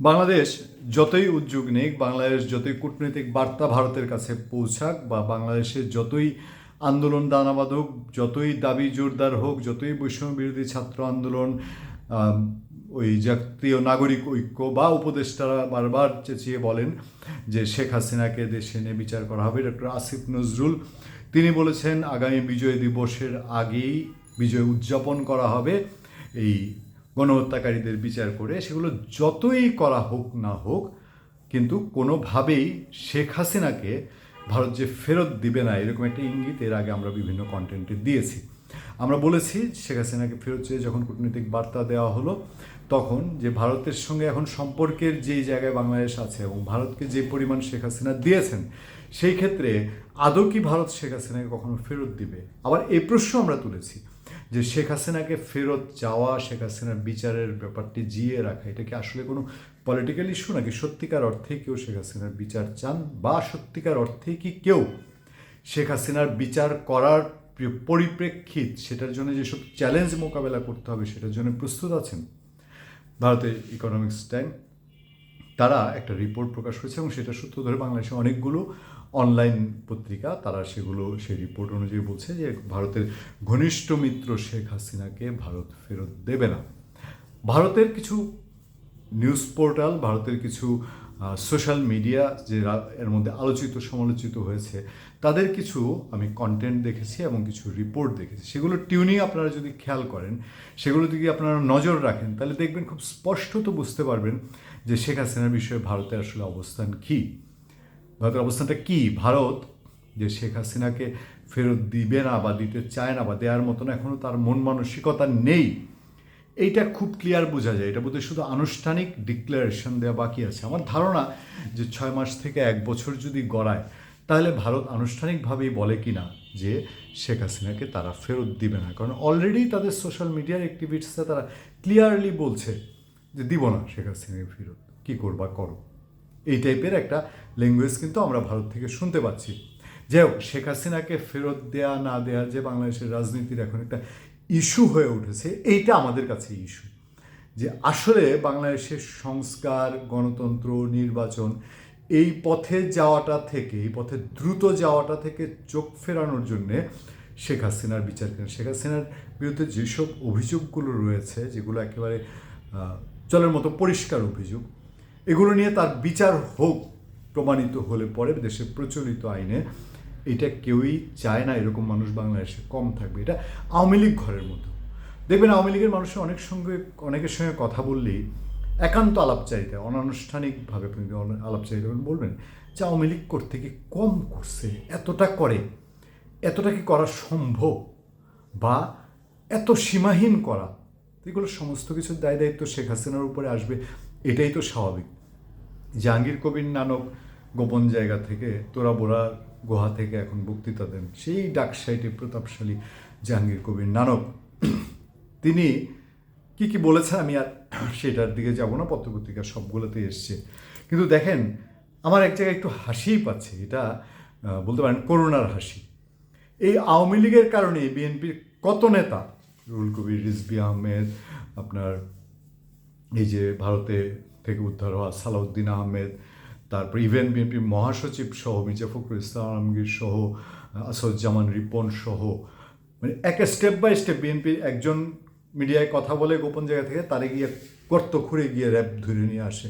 বাংলাদেশ যতই উদ্যোগ নিক, বাংলাদেশ যতই কূটনৈতিক বার্তা ভারতের কাছে পৌঁছাক বা বাংলাদেশের যতই আন্দোলন দানাবাদ হোক, যতই দাবি জোরদার হোক, যতই বৈষম্য বিরোধী ছাত্র আন্দোলন ওই জাতীয় নাগরিক ঐক্য বা উপদেষ্টারা বারবার চেঁচিয়ে বলেন যে শেখ হাসিনাকে দেশে এনে বিচার করা হবে। ডক্টর আসিফ নজরুল, তিনি বলেছেন, আগামী বিজয় দিবসের আগেই বিজয় উদযাপন করা হবে। এই গণহত্যাকারীদের বিচার করে সেগুলো যতই করা হোক না হোক, কিন্তু কোনোভাবেই শেখ হাসিনাকে ভারত যে ফেরত দিবে না, এরকম একটা ইঙ্গিত এর আগে আমরা বিভিন্ন কন্টেন্টে দিয়েছি। আমরা বলেছি শেখ হাসিনাকে ফেরত চেয়ে যখন কূটনৈতিক বার্তা দেওয়া হলো, তখন যে ভারতের সঙ্গে এখন সম্পর্কের যেই জায়গায় বাংলাদেশ আছে এবং ভারতকে যে পরিমাণ শেখ হাসিনা দিয়েছেন, সেই ক্ষেত্রে আদৌ কি ভারত শেখ হাসিনাকে কখনো ফেরত দিবে? আবার এই প্রশ্ন আমরা তুলেছি। যে শেখ হাসিনাকে ফেরত যাওয়া, শেখ হাসিনার বিচারের ব্যাপারটি জিয়ে রাখা, এটা কি আসলে কোনো পলিটিক্যাল ইস্যু নাকি সত্যিকার অর্থেই কেউ শেখ হাসিনার বিচার চান? বা সত্যিকার অর্থেই কি কেউ শেখ হাসিনার বিচার করার প্রি- পরিপ্রেক্ষিত সেটার জন্য যেসব চ্যালেঞ্জ মোকাবেলা করতে হবে সেটার জন্য প্রস্তুত আছেন ভারতের ইকোনমিক্স টাইম তারা একটা রিপোর্ট প্রকাশ করেছে এবং সেটা সূত্র ধরে বাংলাদেশে অনেকগুলো অনলাইন পত্রিকা, তারা সেগুলো, সেই রিপোর্ট অনুযায়ী বলছে যে ভারতের ঘনিষ্ঠ মিত্র শেখ হাসিনাকে ভারত ফেরত দেবে না। ভারতের কিছু নিউজ পোর্টাল ভারতের কিছু সোশ্যাল মিডিয়া যে এর মধ্যে আলোচিত, সমালোচিত হয়েছে, তাদের কিছু আমি কন্টেন্ট দেখেছি এবং কিছু রিপোর্ট দেখেছি। সেগুলো টিউনিং আপনারা যদি খেয়াল করেন, সেগুলো দিকে আপনারা নজর রাখেন, তাহলে দেখবেন খুব স্পষ্টত বুঝতে পারবেন যে শেখ হাসিনার বিষয়ে ভারতের আসলে অবস্থান কী। ভারতের অবস্থানটা কি? ভারত যে শেখ হাসিনাকে ফেরত দিবে না বা দিতে চায় না বা দেওয়ার মতন এখনও তার মন মানসিকতা নেই। এইটা খুব ক্লিয়ার বোঝা যায়। এটা বোধহয় শুধু আনুষ্ঠানিক ডিক্লারেশন দেওয়া বাকি আছে। আমার ধারণা যে ছয় মাস থেকে এক বছর যদি গড়ায়, তাহলে ভারত আনুষ্ঠানিকভাবেই বলে কি না যে শেখ হাসিনাকে তারা ফেরত দিবে না। কারণ অলরেডি তাদের সোশ্যাল মিডিয়ার অ্যাক্টিভিটিসে তারা ক্লিয়ারলি বলছে যে দিব না শেখ হাসিনাকে ফেরত। কী করবা? করো। এই টাইপের একটা ল্যাঙ্গুয়েজ কিন্তু আমরা ভারত থেকে শুনতে পাচ্ছি। যাই হোক, শেখ হাসিনাকে ফেরত দেয়া, না দেয়া যে বাংলাদেশের রাজনীতির এখন একটা ইস্যু হয়ে উঠেছে, এইটা আমাদের কাছে ইস্যু যে আসলে বাংলাদেশের সংস্কার, গণতন্ত্র, নির্বাচন এই পথে যাওয়াটা থেকে, এই পথে দ্রুত যাওয়াটা থেকে চোখ ফেরানোর জন্যে শেখ হাসিনার বিচার করেন শেখ হাসিনার বিরুদ্ধে যেসব অভিযোগগুলো রয়েছে, যেগুলো একেবারে জলের মতো পরিষ্কার অভিযোগ এগুলো নিয়ে তার বিচার হোক, প্রমাণিত হলে পরে দেশের প্রচলিত আইনে এটা কেউই চায় না এরকম মানুষ বাংলাদেশে কম থাকবে। এটা আওয়ামী লীগ ঘরের মতো। দেখবেন আওয়ামী লীগের মানুষের অনেক সঙ্গে, অনেকের সঙ্গে কথা বললেই একান্ত আলাপচারিতা, অনানুষ্ঠানিকভাবে আপনি আলাপচারিতা বলবেন? যে আওয়ামী লীগ করতে কি কম করছে, এতটা করে, এতটা কি করা সম্ভব? বা এত সীমাহীন করা, এগুলো সমস্ত কিছুর দায় দায়িত্ব শেখ হাসিনার উপরে আসবে। এটাই তো স্বাভাবিক। জাহাঙ্গীর কবির নানক গোপন জায়গা থেকে, তোরা বোরা গুহা থেকে এখন বক্তৃতা দেন। সেই ডাকসাইটে প্রতাপশালী জাহাঙ্গীর কবির নানক। তিনি কি কি বলেছেন আমি আর সেটার দিকে যাব না, পত্রপত্রিকা সবগুলোতে এসছে। কিন্তু দেখেন, আমার এক জায়গায় একটু হাসিই পাচ্ছে। এটা বলতে পারেন করোনার হাসি। এই আওয়ামী লীগের কারণে বিএনপির কত নেতা? রুল কবির রিজবি আহমেদ, আপনার এই যে ভারতে থেকে উদ্ধার হওয়া সালাউদ্দিন আহমেদ, তারপর ইভেন বিএনপি মহাসচিব সহ, মির্জা ফখরুল ইসলাম আলমগীর সহ, আসাদুজ্জামান রিপন সহ মানে এক স্টেপ বাই স্টেপ বিএনপির একজন মিডিয়ায় কথা বলে গোপন জায়গা থেকে, তারে গিয়ে গর্ত খুঁড়ে গিয়ে র্যাব ধরে নিয়ে আসে।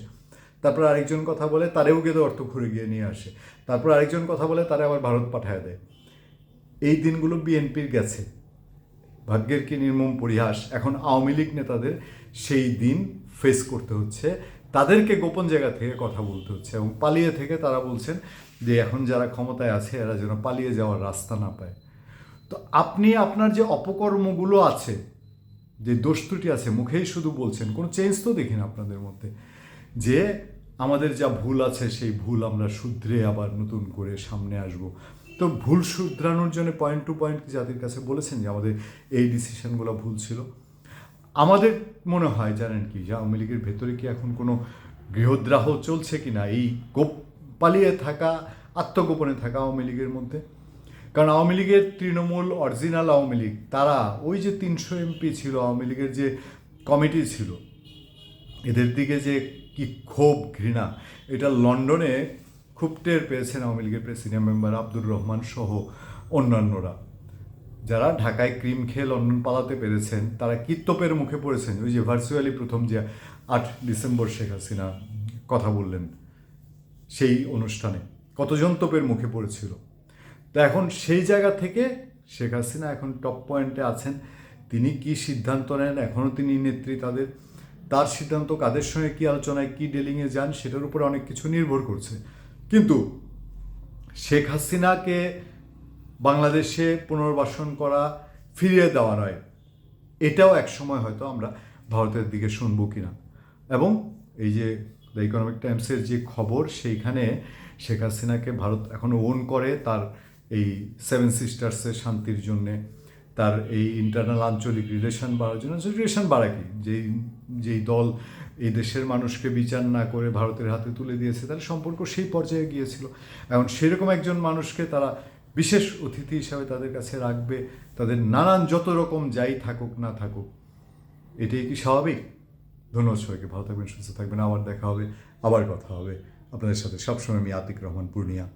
তারপর আরেকজন কথা বলে, তারেও গিয়ে অর্থ খুঁড়ে গিয়ে নিয়ে আসে। তারপর আরেকজন কথা বলে, তারা আবার ভারত পাঠায় দেয়। এই দিনগুলো বিএনপির গেছে। ভাগ্যের কি নির্মম পরিহাস এখন আওয়ামী লীগ নেতাদের সেই দিন ফেস করতে হচ্ছে। তাদেরকে গোপন জায়গা থেকে কথা বলতে হচ্ছে এবং পালিয়ে থেকে তারা বলছেন যে এখন যারা ক্ষমতায় আছে, এরা যেন পালিয়ে যাওয়ার রাস্তা না পায়। তো আপনি আপনার যে অপকর্মগুলো আছে, যে দোষ ত্রুটি আছে, মুখেই শুধু বলছেন, কোনো চেঞ্জ তো দেখি না আপনাদের মধ্যে। যে আমাদের যা ভুল আছে, সেই ভুল আমরা শুধরে আবার নতুন করে সামনে আসব। তো ভুল শুধরানোর জন্য পয়েন্ট টু পয়েন্ট জাতির কাছে বলেছেন যে আমাদের এই ডিসিশনগুলো ভুল ছিল। আমাদের মনে হয়, জানেন কি, যে আওয়ামী লীগের ভেতরে কি এখন কোনো গৃহদ্রাহ চলছে কি না এই গোপ পালিয়ে থাকা, আত্মগোপনে থাকা আওয়ামী লীগের মধ্যে। কারণ আওয়ামী লীগের তৃণমূল অরিজিনাল আওয়ামী লীগ, তারা ওই যে তিনশো এমপি ছিল, আওয়ামী লীগের যে কমিটি ছিল, এদের দিকে যে কি ক্ষোভ ঘৃণা, এটা লন্ডনে খুব টের পেয়েছেন আওয়ামী লীগের প্রেসিডেন্ট মেম্বার আব্দুর রহমান সহ অন্যান্যরা। যারা ঢাকায় ক্রিম খেয়ে লন্ডন পালাতে পেরেছেন, তারা কীর্তপের মুখে পড়েছেন। ওই যে ভার্চুয়ালি প্রথম যে আট ডিসেম্বর শেখ হাসিনা কথা বললেন, সেই অনুষ্ঠানে। কতজন তোপের মুখে পড়েছিল? তো এখন সেই জায়গা থেকে শেখ হাসিনা এখন টপ পয়েন্টে আছেন। তিনি কি সিদ্ধান্ত নেন? এখনও তিনি নেত্রী তাদের। তার সিদ্ধান্ত কাদের সঙ্গে কী আলোচনায়, কী ডিলিংয়ে যান, সেটার উপরে অনেক কিছু নির্ভর করছে। কিন্তু শেখ হাসিনাকে বাংলাদেশে পুনর্বাসন করা ফিরিয়ে দেওয়া নয়। এটাও এক সময় হয়তো আমরা ভারতের দিকে শুনব কিনা। এবং এই যে দ্য ইকোনমিক টাইমসের যে খবর, সেইখানে শেখ হাসিনাকে ভারত এখনও ওন করে তার এই সেভেন সিস্টার্সের শান্তির জন্যে। তার এই ইন্টারনাল আঞ্চলিক রিলেশন বাড়ার জন্য। রিলেশন বাড়া কি? যেই যেই দল এই দেশের মানুষকে বিচার না করে ভারতের হাতে তুলে দিয়েছে তার সম্পর্ক সেই পর্যায়ে গিয়েছিল। এখন সেরকম একজন মানুষকে তারা বিশেষ অতিথি হিসাবে তাদের কাছে রাখবে, তাদের নানান যত রকম যাই থাকুক, না থাকুক, এটাই কি স্বাভাবিক? ধন্যবাদ সবাইকে, ভালো থাকবেন, সুস্থ থাকবেন। আবার দেখা হবে, আবার কথা হবে। আপনাদের সাথে সবসময় আমি আতিক রহমান, পূর্ণিয়া।